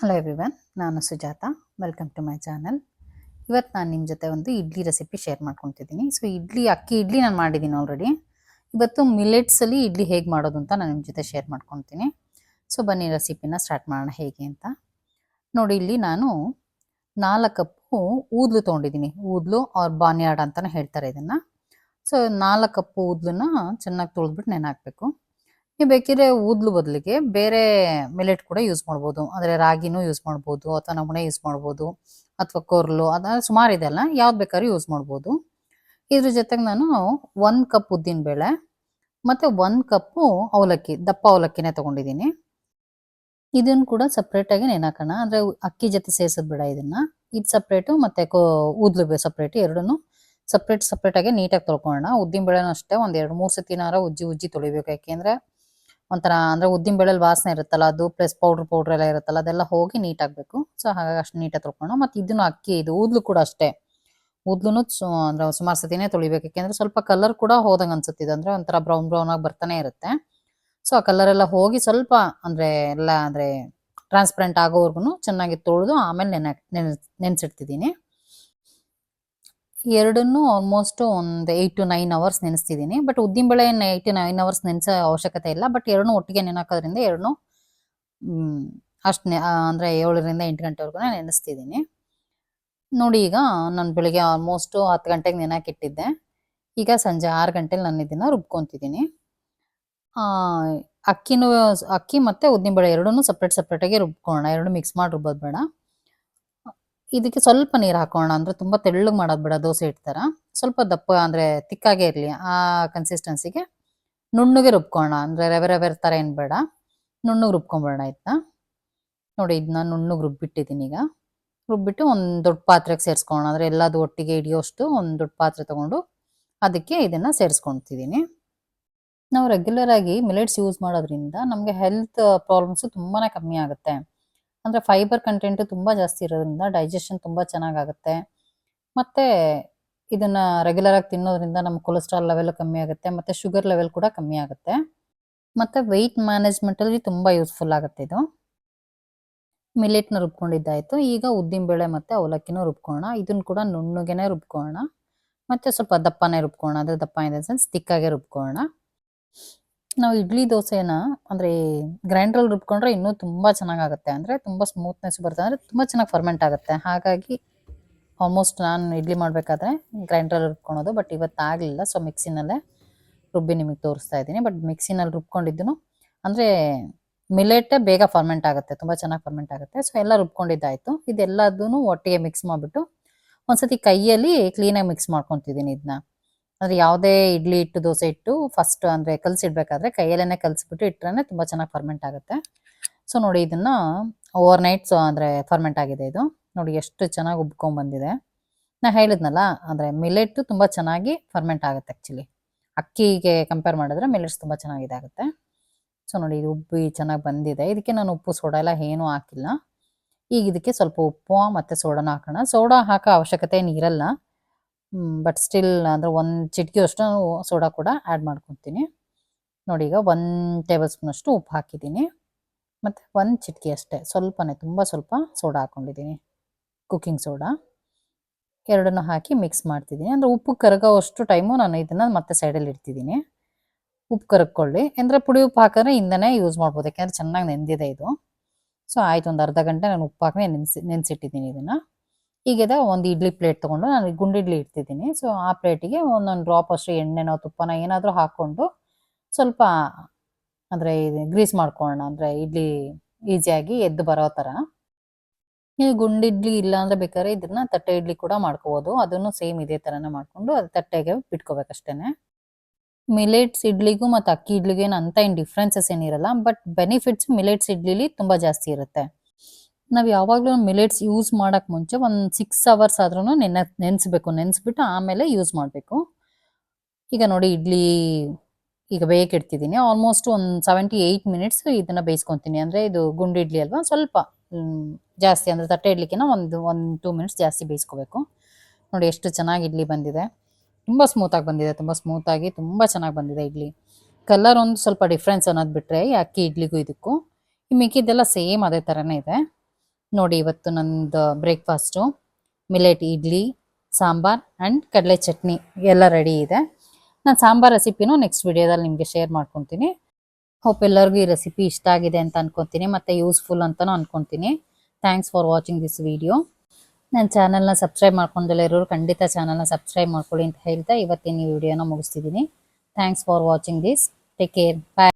Hello everyone ನಾನು Sujata. Welcome to my channel ಇವತ್ತು ನಾನು ನಿಮ್ಮ ಜೊತೆ ಒಂದು ಇಡ್ಲಿ ರೆಸಿಪಿ ಶೇರ್ ಮಾಡ್ಕೊತಿದ್ದೀನಿ. ಸೊ ಇಡ್ಲಿ, ಅಕ್ಕಿ ಇಡ್ಲಿ ನಾನು ಮಾಡಿದ್ದೀನಿ ಆಲ್ರೆಡಿ ಇವತ್ತು ಮಿಲೆಟ್ಸಲ್ಲಿ ಇಡ್ಲಿ ಹೇಗೆ ಮಾಡೋದು ಅಂತ ನಾನು ನಿಮ್ಮ ಜೊತೆ ಶೇರ್ ಮಾಡ್ಕೊತೀನಿ. ಸೊ ಬನ್ನಿ ರೆಸಿಪಿನ ಸ್ಟಾರ್ಟ್ ಮಾಡೋಣ ಹೇಗೆ ಅಂತ. ನೋಡಿ, ಇಲ್ಲಿ ನಾನು ನಾಲ್ಕು ಕಪ್ಪು ಊದ್ಲು ತೊಗೊಂಡಿದ್ದೀನಿ. ಊದ್ಲು ಅವ್ರ ಬಾನ್ಯಾರ್ಡ್ ಅಂತಲೇ ಹೇಳ್ತಾರೆ ಇದನ್ನು. ಸೊ ನಾಲ್ಕು ಕಪ್ಪು ಊದ್ಲನ್ನ ಚೆನ್ನಾಗಿ ತೊಳೆದ್ಬಿಟ್ಟು ನೆನೆ ಹಾಕಬೇಕು. ನೀವು ಬೇಕಿದ್ರೆ ಊದ್ಲು ಬದಲಿಗೆ ಬೇರೆ ಮಿಲೆಟ್ ಕೂಡ ಯೂಸ್ ಮಾಡ್ಬೋದು. ಅಂದರೆ ರಾಗಿನೂ ಯೂಸ್ ಮಾಡ್ಬೋದು, ಅಥವಾ ನಮೂನೆ ಯೂಸ್ ಮಾಡ್ಬೋದು, ಅಥವಾ ಕೊರ್ಲು, ಅದ ಸುಮಾರು ಇದೆಲ್ಲ ಯಾವ್ದು ಬೇಕಾದ್ರೂ ಯೂಸ್ ಮಾಡ್ಬೋದು. ಇದ್ರ ಜೊತೆಗೆ ನಾನು ಒಂದು ಕಪ್ ಉದ್ದಿನ ಬೇಳೆ ಮತ್ತು ಒಂದು ಕಪ್ಪು ಅವಲಕ್ಕಿ, ದಪ್ಪ ಅವಲಕ್ಕಿನೇ ತೊಗೊಂಡಿದ್ದೀನಿ ಇದನ್ನು ಕೂಡ ಸಪ್ರೇಟಾಗಿ ನೆನಾಕೋಣ ಅಂದರೆ ಅಕ್ಕಿ ಜೊತೆ ಸೇರಿಸೋದು ಬೇಡ ಇದನ್ನು. ಇದು ಸಪ್ರೇಟು ಮತ್ತು ಕೋ ಊದ್ಲು ಸಪ್ರೇಟ್ ಎರಡೂ ಸಪ್ರೇಟ್ ಸಪ್ರೇಟಾಗಿ ನೀಟಾಗಿ ತೊಳ್ಕೊಳ್ಳೋಣ ಉದ್ದಿನ ಬೇಳೆನೂ ಅಷ್ಟೇ ಒಂದು ಎರಡು ಮೂರು ಸತಿನಾರ ಉಜ್ಜಿ ಉಜ್ಜಿ ತೊಳಿಬೇಕು. ಯಾಕೆಂದರೆ ಒಂಥರ ಅಂದ್ರೆ ಉದ್ದಿನ ಬೇಳೆಲಿ ವಾಸನೆ ಇರುತ್ತಲ್ಲ, ಅದು ಪ್ಲಸ್ ಪೌಡರ್ ಪೌಡರ್ ಎಲ್ಲ ಇರುತ್ತಲ್ಲ, ಅದೆಲ್ಲ ಹೋಗಿ ನೀಟ್ ಆಗ್ಬೇಕು. ಸೊ ಹಾಗಾಗಿ ಅಷ್ಟು ನೀಟಾಗಿ ತೊಳ್ಕೊಂಡು ಮತ್ತೆ ಇದನ್ನು ಅಕ್ಕಿ, ಇದು ಊದ್ಲು ಕೂಡ ಅಷ್ಟೇ. ಊದ್ಲು ಅಂದ್ರೆ ಸುಮಾರು ಸತಿನೇ ತೊಳಿಬೇಕು. ಯಾಕೆಂದ್ರೆ ಸ್ವಲ್ಪ ಕಲರ್ ಕೂಡ ಹೋದಂಗೆ ಅನ್ಸುತ್ತೆ ಅಂದ್ರೆ ಒಂಥರ ಬ್ರೌನ್ ಬ್ರೌನ್ ಆಗಿ ಬರ್ತಾನೆ ಇರುತ್ತೆ. ಸೊ ಆ ಕಲರ್ ಎಲ್ಲ ಹೋಗಿ ಸ್ವಲ್ಪ ಅಂದ್ರೆ ಎಲ್ಲ ಅಂದ್ರೆ ಟ್ರಾನ್ಸ್ಪರೆಂಟ್ ಆಗೋವರೆಗೂ ಚೆನ್ನಾಗಿ ತೊಳೆದು ಆಮೇಲೆ ನೆನೆ, ನೆನೆಸಿಡ್ತಿದ್ದೀನಿ. ಎರಡನ್ನೂ ಆಲ್ಮೋಸ್ಟ್ ಒಂದು ಏಯ್ಟ್ ಟು ನೈನ್ ಅವರ್ಸ್ ನೆನೆಸ್ತಿದ್ದೀನಿ. ಬಟ್ ಉದ್ದಿನಬೇಳೆ ಏಯ್ಟ್ ಟು ನೈನ್ ಅವರ್ಸ್ ನೆನೆಸೋ ಅವಶ್ಯಕತೆ ಇಲ್ಲ. ಬಟ್ ಎರಡನ್ನೂ ಒಟ್ಟಿಗೆ ನೆನೆಹಾಕೋದ್ರಿಂದ ಎರಡನ್ನೂ ಅಷ್ಟು ಅಂದರೆ ಏಳರಿಂದ ಎಂಟು ಗಂಟೆವರೆಗೂ ನೆನೆಸ್ತಿದ್ದೀನಿ. ನೋಡಿ ಈಗ ನಾನು ಬೆಳಿಗ್ಗೆ ಆಲ್ಮೋಸ್ಟು ಹತ್ತು ಗಂಟೆಗೆ ನೆನೆಹಾಕಿಟ್ಟಿದ್ದೆ ಈಗ ಸಂಜೆ ಆರು ಗಂಟೆಲಿ ನಾನು ಇದನ್ನು ರುಬ್ಕೊತಿದ್ದೀನಿ. ಅಕ್ಕಿನೂ, ಅಕ್ಕಿ ಮತ್ತು ಉದ್ದಿನಬೇಳೆ ಎರಡನ್ನೂ ಸಪ್ರೇಟ್ ಸಪ್ರೇಟಾಗಿ ರುಬ್ಕೊಳ್ಳೋಣ. ಎರಡು ಮಿಕ್ಸ್ ಮಾಡಿ ರುಬ್ಬೋದು ಬೇಡ. ಇದಕ್ಕೆ ಸ್ವಲ್ಪ ನೀರು ಹಾಕೋಣ ಅಂದ್ರೆ ತುಂಬಾ ತೆಳ್ಳಗೆ ಮಾಡೋದು ಬೇಡ, ದೋಸೆ ಇಡ್ತಾರ ಸ್ವಲ್ಪ ದಪ್ಪ ಅಂದ್ರೆ ತಿಕ್ಕಾಗೆ ಇರಲಿ ಆ ಕನ್ಸಿಸ್ಟೆನ್ಸಿಗೆ ನುಣ್ಣಗೆ ರುಬ್ಕೋಣ ಅಂದ್ರೆ ರವೆ ರವೆ ಥರ ಏನ್ ಬೇಡ. ನುಣ್ಣಗೆ ರುಬ್ಕೊಂಬೇಡ ಆಯ್ತಾ ನೋಡಿ ಇದನ್ನ ನುಣ್ಣಗೆ ರುಬ್ಬಿಟ್ಟಿದ್ದೀನಿ ಈಗ. ರುಬ್ಬಿಟ್ಟು ಒಂದು ದೊಡ್ಡ ಪಾತ್ರೆಗೆ ಸೇರಿಸ್ಕೊಳ್ಳೋಣ ಅಂದ್ರೆ ಎಲ್ಲದು ಒಟ್ಟಿಗೆ ಹಿಡಿಯೋಷ್ಟು ಒಂದು ದೊಡ್ಡ ಪಾತ್ರೆ ತಗೊಂಡು ಅದಕ್ಕೆ ಇದನ್ನ ಸೇರಿಸ್ಕೊಳ್ತಿದ್ದೀನಿ ನಾವು ರೆಗ್ಯುಲರ್ ಆಗಿ ಮಿಲೆಟ್ಸ್ ಯೂಸ್ ಮಾಡೋದ್ರಿಂದ ನಮಗೆ ಹೆಲ್ತ್ ಪ್ರಾಬ್ಲಮ್ಸ್ ತುಂಬಾನೇ ಕಮ್ಮಿ ಆಗುತ್ತೆ. ಅಂದರೆ ಫೈಬರ್ ಕಂಟೆಂಟ್ ತುಂಬ ಜಾಸ್ತಿ ಇರೋದ್ರಿಂದ ಡೈಜೆಷನ್ ತುಂಬ ಚೆನ್ನಾಗಾಗುತ್ತೆ. ಮತ್ತು ಇದನ್ನು ರೆಗ್ಯುಲರಾಗಿ ತಿನ್ನೋದ್ರಿಂದ ನಮ್ಮ ಕೊಲೆಸ್ಟ್ರಾಲ್ ಲೆವೆಲ್ ಕಮ್ಮಿ ಆಗುತ್ತೆ, ಮತ್ತು ಶುಗರ್ ಲೆವೆಲ್ ಕೂಡ ಕಮ್ಮಿ ಆಗುತ್ತೆ. ಮತ್ತು ವೆಯ್ಟ್ ಮ್ಯಾನೇಜ್ಮೆಂಟಲ್ಲಿ ತುಂಬ ಯೂಸ್ಫುಲ್ ಆಗುತ್ತೆ ಇದು. ಮಿಲೆಟ್ನ ರುಬ್ಕೊಂಡಿದ್ದಾಯಿತು. ಈಗ ಉದ್ದಿನಬೇಳೆ ಮತ್ತು ಅವಲಕ್ಕಿನೂ ರುಬ್ಕೊಳ್ಳೋಣ. ಇದನ್ನು ಕೂಡ ನುಣ್ಣಗೆನೇ ರುಬ್ಕೊಳ್ಳೋಣ. ಮತ್ತು ಸ್ವಲ್ಪ ದಪ್ಪನೇ ರುಬ್ಕೊಳ್ಳೋಣ. ಅಂದರೆ ದಪ್ಪ ಇದೆ ಸೆನ್ಸ್ ತಿಕ್ಕಾಗೆ ರುಬ್ಕೊಳ್ಳೋಣ. ನಾವು ಇಡ್ಲಿ ದೋಸೆನ ಅಂದರೆ ಗ್ರೈಂಡ್ರಲ್ಲಿ ರುಬ್ಕೊಂಡ್ರೆ ಇನ್ನೂ ತುಂಬ ಚೆನ್ನಾಗಾಗುತ್ತೆ. ಅಂದರೆ ತುಂಬ ಸ್ಮೂತ್ನೆಸ್ ಬರುತ್ತೆ. ಅಂದರೆ ತುಂಬ ಚೆನ್ನಾಗಿ ಫರ್ಮೆಂಟ್ ಆಗುತ್ತೆ. ಹಾಗಾಗಿ ಆಲ್ಮೋಸ್ಟ್ ನಾನು ಇಡ್ಲಿ ಮಾಡಬೇಕಾದ್ರೆ ಗ್ರೈಂಡ್ರಲ್ಲಿ ರುಬ್ಕೊಳೋದು. ಬಟ್ ಇವತ್ತು ಆಗಲಿಲ್ಲ. ಸೊ ಮಿಕ್ಸಿನಲ್ಲೇ ರುಬ್ಬಿ ನಿಮಗೆ ತೋರಿಸ್ತಾ ಇದ್ದೀನಿ. ಬಟ್ ಮಿಕ್ಸಿನಲ್ಲಿ ರುಬ್ಕೊಂಡಿದ್ದು ಅಂದರೆ ಮಿಲೆಟೇ ಬೇಗ ಫರ್ಮೆಂಟ್ ಆಗುತ್ತೆ. ತುಂಬ ಚೆನ್ನಾಗಿ ಫರ್ಮೆಂಟ್ ಆಗುತ್ತೆ. ಸೊ ಎಲ್ಲ ರುಬ್ಕೊಂಡಿದ್ದಾಯಿತು. ಇದೆಲ್ಲದೂ ಒಟ್ಟಿಗೆ ಮಿಕ್ಸ್ ಮಾಡಿಬಿಟ್ಟು ಒಂದ್ಸತಿ ಕೈಯಲ್ಲಿ ಕ್ಲೀನಾಗಿ ಮಿಕ್ಸ್ ಮಾಡ್ಕೊತಿದ್ದೀನಿ ಇದನ್ನ ಅಂದರೆ ಯಾವುದೇ ಇಡ್ಲಿ ಇಟ್ಟು ದೋಸೆ ಇಟ್ಟು ಫಸ್ಟ್ ಅಂದ್ರೆ ಕಲಸಿಡ್ಬೇಕಾದ್ರೆ ಕೈಯಲ್ಲೇನೆ ಕಲಿಸ್ಬಿಟ್ಟು ಇಟ್ರೆ ತುಂಬಾ ಚೆನ್ನಾಗಿ ಫರ್ಮೆಂಟ್ ಆಗುತ್ತೆ. ಸೊ ನೋಡಿ ಇದನ್ನ ಓವರ್ ನೈಟ್ಸ್ ಅಂದ್ರೆ ಫರ್ಮೆಂಟ್ ಆಗಿದೆ ಇದು. ನೋಡಿ ಎಷ್ಟು ಚೆನ್ನಾಗಿ ಉಬ್ಕೊಂಡ್ಬಂದಿದೆ ನಾ ಹೇಳಿದ್ನಲ್ಲ, ಅಂದ್ರೆ ಮಿಲೆಟ್ ತುಂಬಾ ಚೆನ್ನಾಗಿ ಫರ್ಮೆಂಟ್ ಆಗುತ್ತೆ ಆಕ್ಚುಲಿ ಅಕ್ಕಿಗೆ ಕಂಪೇರ್ ಮಾಡಿದ್ರೆ ಮಿಲೆಟ್ಸ್ ತುಂಬಾ ಚೆನ್ನಾಗಿ ಇದಾಗುತ್ತೆ. ಸೊ ನೋಡಿ ಇದು ಉಬ್ಬಿ ಚೆನ್ನಾಗಿ ಬಂದಿದೆ. ಇದಕ್ಕೆ ನಾನು ಉಪ್ಪು ಸೋಡಾ ಎಲ್ಲ ಏನೂ ಹಾಕಿಲ್ಲ. ಈಗ ಇದಕ್ಕೆ ಸ್ವಲ್ಪ ಉಪ್ಪು, ಮತ್ತೆ ಸೋಡಾನ ಹಾಕೋಣ. ಸೋಡಾ ಹಾಕೋ ಅವಶ್ಯಕತೆ ಏನು ಇರಲ್ಲ. ಬಟ್ ಸ್ಟಿಲ್ ಅಂದರೆ ಒಂದು ಚಿಟಿಕೆ ಸೋಡಾ ಕೂಡ ಆ್ಯಡ್ ಮಾಡ್ಕೊತೀನಿ. ನೋಡಿ ಈಗ ಒಂದು ಟೇಬಲ್ ಸ್ಪೂನಷ್ಟು ಉಪ್ಪು ಹಾಕಿದ್ದೀನಿ. ಮತ್ತು ಒಂದು ಚಿಟಿಕೆ ಅಷ್ಟೇ. ಸ್ವಲ್ಪನೇ, ತುಂಬ ಸ್ವಲ್ಪ ಸೋಡಾ ಹಾಕ್ಕೊಂಡಿದ್ದೀನಿ ಕುಕ್ಕಿಂಗ್ ಸೋಡಾ ಎರಡನ್ನೂ ಹಾಕಿ ಮಿಕ್ಸ್ ಮಾಡ್ತಿದ್ದೀನಿ. ಅಂದರೆ ಉಪ್ಪು ಕರಗೋವಷ್ಟು ಟೈಮು ನಾನು ಇದನ್ನು ಮತ್ತೆ ಸೈಡಲ್ಲಿ ಇಡ್ತಿದ್ದೀನಿ. ಉಪ್ಪು ಕರಗ್ಕೊಳ್ಳಿ. ಅಂದರೆ ಪುಡಿ ಉಪ್ಪು ಹಾಕಿದ್ರೆ ಇಂದನೇ ಯೂಸ್ ಮಾಡ್ಬೋದು. ಯಾಕೆಂದರೆ ಚೆನ್ನಾಗಿ ನೆಂದಿದೆ ಇದು. ಸೊ ಆಯಿತು, ಒಂದು ಅರ್ಧ ಗಂಟೆ ನಾನು ಉಪ್ಪು ಹಾಕಿ ನೆನೆಸಿ, ನೆನೆಸಿಟ್ಟಿದ್ದೀನಿ ಇದನ್ನು. ಈಗಿದೆ ಒಂದು ಇಡ್ಲಿ ಪ್ಲೇಟ್ ತೊಗೊಂಡು ನಾನು ಗುಂಡಿಡ್ಲಿ ಇಡ್ತಿದ್ದೀನಿ. ಸೊ ಆ ಪ್ಲೇಟಿಗೆ ಒಂದೊಂದು ಡ್ರಾಪ್ ಅಷ್ಟು ಎಣ್ಣೆನೋ ತುಪ್ಪನ ಏನಾದರೂ ಹಾಕ್ಕೊಂಡು ಸ್ವಲ್ಪ ಅಂದರೆ ಗ್ರೀಸ್ ಮಾಡ್ಕೊಳ್ಳೋಣ ಅಂದರೆ ಇಡ್ಲಿ ಈಸಿಯಾಗಿ ಎದ್ದು ಬರೋ ಥರ ನೀವು ಗುಂಡಿಡ್ಲಿ ಇಲ್ಲ ಅಂದರೆ ಬೇಕಾದ್ರೆ ಇದನ್ನ ತಟ್ಟೆ ಇಡ್ಲಿ ಕೂಡ ಮಾಡ್ಕೋಬೋದು. ಅದನ್ನು ಸೇಮ್ ಇದೇ ಥರನೇ ಮಾಡಿಕೊಂಡು ಅದು ತಟ್ಟೆಗೆ ಬಿಟ್ಕೋಬೇಕಷ್ಟೇ ಮಿಲೆಟ್ಸ್ ಇಡ್ಲಿಗೂ ಮತ್ತು ಅಕ್ಕಿ ಇಡ್ಲಿಗೆ ಏನು ಅಂತ ಏನು ಡಿಫ್ರೆನ್ಸಸ್ ಏನಿರಲ್ಲ ಬಟ್ ಬೆನಿಫಿಟ್ಸ್ ಮಿಲೆಟ್ಸ್ ಇಡ್ಲಿಲಿ ತುಂಬ ಜಾಸ್ತಿ ಇರುತ್ತೆ. ನಾವು ಯಾವಾಗಲೂ ಮಿಲೆಟ್ಸ್ ಯೂಸ್ ಮಾಡೋಕ್ಕೆ ಮುಂಚೆ ಒಂದು ಸಿಕ್ಸ್ ಅವರ್ಸ್ ಆದ್ರೂ ನೆನೆ, ನೆನೆಸ್ಬೇಕು, ನೆನೆಸ್ಬಿಟ್ಟು ಆಮೇಲೆ ಯೂಸ್ ಮಾಡಬೇಕು. ಈಗ ನೋಡಿ ಇಡ್ಲಿ ಈಗ ಬೇಕಿಡ್ತಿದ್ದೀನಿ ಆಲ್ಮೋಸ್ಟ್ ಒಂದು ಸೆವೆಂಟಿ ಏಯ್ಟ್ ಮಿನಿಟ್ಸ್ ಇದನ್ನು ಬೇಯಿಸ್ಕೊತೀನಿ. ಅಂದರೆ ಇದು ಗುಂಡು ಇಡ್ಲಿ ಅಲ್ವಾ? ಸ್ವಲ್ಪ ಜಾಸ್ತಿ ಅಂದರೆ ತಟ್ಟೆ ಇಡ್ಲಿಕ್ಕಿನ ಒಂದು ಒಂದು ಟೂ ಮಿನಿಟ್ಸ್ ಜಾಸ್ತಿ ಬೇಯಿಸ್ಕೋಬೇಕು. ನೋಡಿ ಎಷ್ಟು ಚೆನ್ನಾಗಿ ಇಡ್ಲಿ ಬಂದಿದೆ. ತುಂಬ ಸ್ಮೂತಾಗಿ ಬಂದಿದೆ. ತುಂಬ ಸ್ಮೂತಾಗಿ ತುಂಬ ಚೆನ್ನಾಗಿ ಬಂದಿದೆ ಇಡ್ಲಿ. ಕಲರ್ ಒಂದು ಸ್ವಲ್ಪ ಡಿಫ್ರೆನ್ಸ್ ಅನ್ನೋದು ಬಿಟ್ಟರೆ ಅಕ್ಕಿ ಇಡ್ಲಿಗೂ ಇದಕ್ಕೂ. ಈ ಮಿಕ್ಕಿದ್ದೆಲ್ಲ ಸೇಮ್ ಅದೇ ಥರನೇ ಇದೆ. ನೋಡಿ ಇವತ್ತು ನಂದು breakfast. Millet idli, sambar and ಕಡಲೆ ಚಟ್ನಿ ಎಲ್ಲ ರೆಡಿ ಇದೆ. ನಾನು ಸಾಂಬಾರ್ ರೆಸಿಪಿನೂ ನೆಕ್ಸ್ಟ್ ವಿಡಿಯೋದಲ್ಲಿ ನಿಮಗೆ ಶೇರ್ ಮಾಡ್ಕೊತೀನಿ. ಹೋಪ್ ಎಲ್ಲರಿಗೂ ಈ ರೆಸಿಪಿ ಇಷ್ಟ ಆಗಿದೆ ಅಂತ ಅನ್ಕೊತೀನಿ, ಮತ್ತು ಯೂಸ್ಫುಲ್ ಅಂತಲೂ ಅನ್ಕೊತೀನಿ. Thanks for watching this video ನನ್ನ ಚಾನಲ್ನ ಸಬ್ಸ್ಕ್ರೈಬ್ ಮಾಡ್ಕೊಂಡಿಲ್ಲ ಇರೋರು ಖಂಡಿತ ಚಾನಲ್ನ ಸಬ್ಸ್ಕ್ರೈಬ್ ಮಾಡ್ಕೊಳ್ಳಿ ಅಂತ ಹೇಳ್ತಾ ಇವತ್ತಿನ ಈ ವಿಡಿಯೋನ ಮುಗಿಸ್ತಿದ್ದೀನಿ. Thanks for watching this take care bye